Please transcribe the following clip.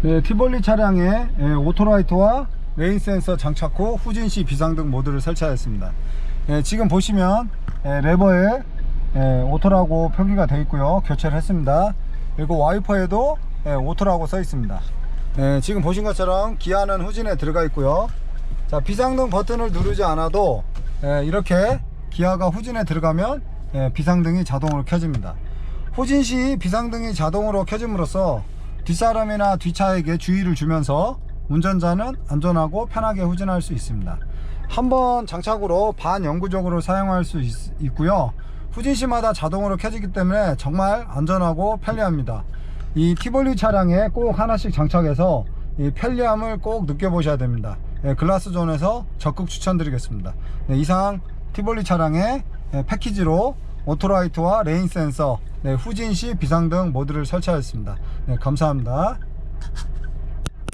네, 티볼리 차량에 예, 오토라이트와 레인 센서 장착 후 후진시 비상등 모드를 설치하였습니다. 예, 지금 보시면 예, 레버에 예, 오토라고 표기가 되어 있고요. 교체를 했습니다. 그리고 와이퍼에도 예, 오토라고 써 있습니다. 예, 지금 보신 것처럼 기아는 후진에 들어가 있고요. 자, 비상등 버튼을 누르지 않아도 예, 이렇게 기아가 후진에 들어가면 예, 비상등이 자동으로 켜집니다. 후진 시 비상등이 자동으로 켜짐으로써 뒷사람이나 뒷차에게 주의를 주면서 운전자는 안전하고 편하게 후진할 수 있습니다. 한번 장착으로 반영구적으로 사용할 수 있, 고요 후진 시마다 자동으로 켜지기 때문에 정말 안전하고 편리합니다. 이 티볼리 차량에 꼭 하나씩 장착해서 이 편리함을 꼭 느껴보셔야 됩니다. 예, 글라스 존에서 적극 추천드리겠습니다. 네, 이상 티볼리 차량의 예, 패키지로 오토라이트와 레인 센서, 네, 후진 시 비상등 모드를 설치하였습니다. 네, 감사합니다.